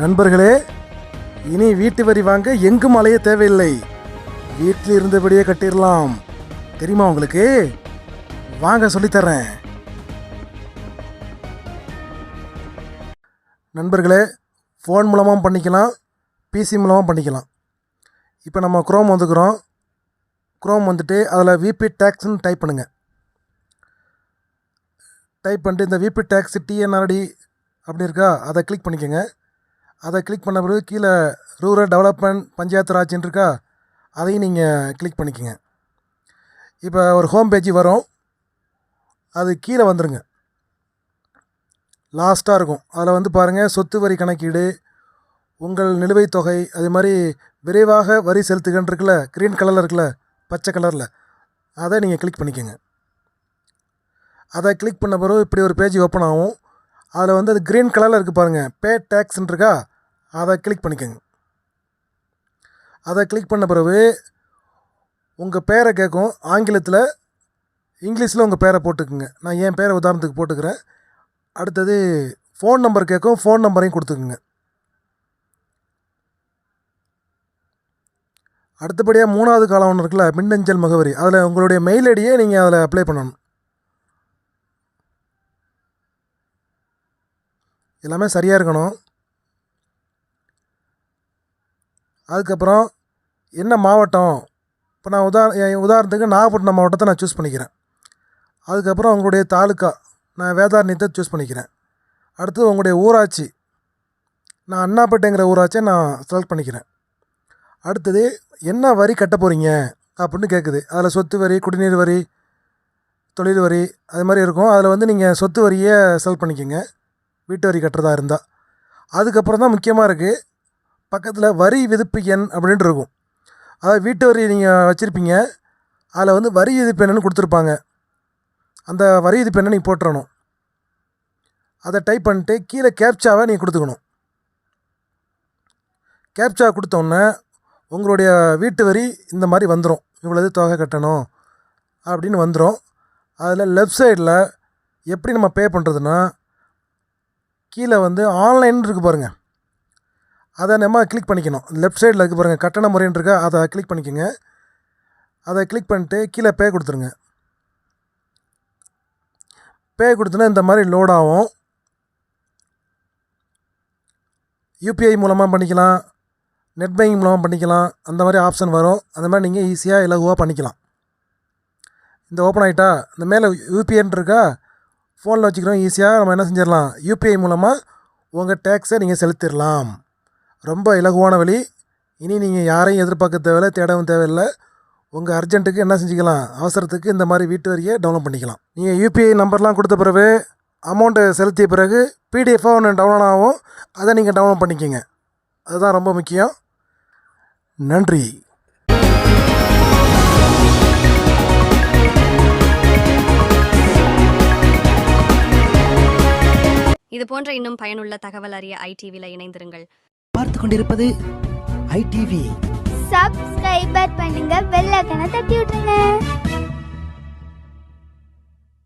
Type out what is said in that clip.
நண்பர்களே இனி வீட்டு வரி வாங்க எங்கும் அலைய தேவையில்லை. வீட்டில் இருந்தபடியே கட்டிடலாம். தெரியுமா உங்களுக்கு? வாங்க சொல்லித்தரேன். நண்பர்களே ஃபோன் மூலமாக பண்ணிக்கலாம் பிசி மூலமாக பண்ணிக்கலாம். இப்போ நம்ம குரோம் வந்துக்கிறோம். குரோம் வந்துட்டு அதில் விபி டேக்ஸ்ன்னு டைப் பண்ணுங்கள் டைப் பண்ணிட்டு இந்த விபி டேக்ஸ் டிஎன்ஆர்டி அப்படி இருக்கா? அதை கிளிக் பண்ணிக்கோங்க. அதை கிளிக் பண்ண பிறகு கீழே ரூரல் டெவலப்மெண்ட் பஞ்சாயத்து ராஜ்னு இருக்கா அதையும் நீங்கள் கிளிக் பண்ணிக்கோங்க. இப்போ ஒரு ஹோம் பேஜ் வரும். அது கீழே வந்துடுங்க லாஸ்ட்டாக இருக்கும். அதில் வந்து பாருங்கள் சொத்து வரி கணக்கீடு உங்கள் நிலுவைத் தொகை அதே மாதிரி விரைவாக வரி செலுத்துகன்னு இருக்குல்ல க்ரீன் கலரில் இருக்குல்ல பச்சை கலரில் அதை நீங்கள் கிளிக் பண்ணிக்கோங்க. அதை கிளிக் பண்ண பிறகு இப்படி ஒரு பேஜ் ஓப்பன் ஆகும். அதில் வந்து அது க்ரீன் கலரில் இருக்குது பாருங்கள் பே டேக்ஸ்ன்னு இருக்கா அதை கிளிக் பண்ணிக்கோங்க. அதை கிளிக் பண்ண பிறகு உங்கள் பேரை கேட்கும். ஆங்கிலத்தில் இங்கிலீஷில் உங்கள் பேரை போட்டுக்குங்க. நான் என் பேரை உதாரணத்துக்கு போட்டுக்கிறேன்? அடுத்தது ஃபோன் நம்பர் கேட்கும். ஃபோன் நம்பரையும் கொடுத்துக்குங்க. அடுத்தபடியாக மூணாவது காலம் ஒன்று இருக்குல்ல மின்னஞ்சல் முகவரி. அதில் உங்களுடைய மெயில் ஐடியை நீங்கள் அதில் அப்ளை பண்ணணும். எல்லாமே சரியாக இருக்கணும். அதுக்கப்புறம் என்ன மாவட்டம்? இப்போ நான் உதா என் உதாரணத்துக்கு நாகப்பட்டினம் மாவட்டத்தை நான் சூஸ் பண்ணிக்கிறேன். அதுக்கப்புறம் உங்களுடைய தாலுக்கா நான் வேதாரண்யத்தை சூஸ் பண்ணிக்கிறேன். அடுத்து உங்களுடைய ஊராட்சி நான் அண்ணாப்பேட்டைங்கிற ஊராட்சியை நான் செலக்ட் பண்ணிக்கிறேன். அடுத்தது என்ன வரி கட்ட போகிறீங்க அப்படின்னு கேட்குது அதில் சொத்து வரி குடிநீர் வரி தொழில் வரி அது மாதிரி இருக்கும். அதில் வந்து நீங்கள் சொத்து வரியை செலக்ட் பண்ணிக்கோங்க. வீட்டு வரி கட்டுறதா இருந்தால் அதுக்கப்புறம் தான் முக்கியமாக இருக்குது பக்கத்தில் வரி விதிப்பு எண் அப்படின்ட்டு இருக்கும். அதாவது வீட்டு வரி நீங்கள் வச்சுருப்பீங்க. அதில் வந்து வரி விதிப்பு என்னன்னு கொடுத்துருப்பாங்க. அந்த வரி விதிப்பு என்ன நீங்கள் போட்டுறணும் அதை டைப் பண்ணிட்டு கீழே கேப்சாவை நீங்கள் கொடுத்துக்கணும். கேப்சா கொடுத்தோன்னே உங்களுடைய வீட்டு வரி இந்த மாதிரி வந்துடும் இவ்வளவு தொகை கட்டணும் அப்படின்னு வந்துடும் அதில் லெஃப்ட் சைடில் எப்படி நம்ம பே பண்ணுறதுன்னா கீழே வந்து ஆன்லைன் இருக்குது பாருங்கள் அதை நம்ம கிளிக் பண்ணிக்கணும். லெஃப்ட் சைடில் இருக்க பாருங்கள் கட்டண முறைன்னு இருக்கா அதை கிளிக் பண்ணிக்கோங்க. அதை கிளிக் பண்ணிட்டு கீழே பே கொடுத்துருங்க. பே கொடுத்தோன்னா இந்த மாதிரி லோட் ஆகும். யூபிஐ மூலமாக பண்ணிக்கலாம். நெட் பேங்கிங் மூலமாக பண்ணிக்கலாம். அந்த மாதிரி ஆப்ஷன் வரும். அந்த மாதிரி நீங்கள் ஈஸியாக இலகுவாக பண்ணிக்கலாம். இந்த ஓப்பன் ஆகிட்டா இந்த மேலே யூபிஐன்னு இருக்கா ஃபோனில் வச்சுக்கிறோம் ஈஸியாக நம்ம என்ன செஞ்சிடலாம். யூபிஐ மூலமாக உங்கள் டேக்ஸை நீங்கள் செலுத்திடலாம். ரொம்ப இலகுவான வழி. இனி நீங்கள் யாரையும் எதிர்பார்க்க தேவையில்லை தேடவும் தேவையில்லை. உங்கள் அர்ஜென்ட்டுக்கு என்ன செஞ்சுக்கலாம்? அவசரத்துக்கு இந்த மாதிரி வீட்டு வரியை டவுன்லோட் பண்ணிக்கலாம். நீங்கள் யூபிஐ நம்பர்லாம் கொடுத்த பிறகு அமௌண்ட்டை செலுத்திய பிறகு பிடிஎஃபாக ஒன்று டவுன்லோட் ஆகும். அதை நீங்கள் டவுன்லோட் பண்ணிக்கோங்க. அதுதான் ரொம்ப முக்கியம். நன்றி. இது போன்ற இன்னும் பயனுள்ள தகவல் அறிய ஐடிவியில் இணைந்திருங்கள். பார்த்து கொண்டிருப்பது ஐடிவி. சப்ஸ்கிரைபர் பண்ணுங்க பெல் ஐக்கனை தட்டி விட்டுருங்க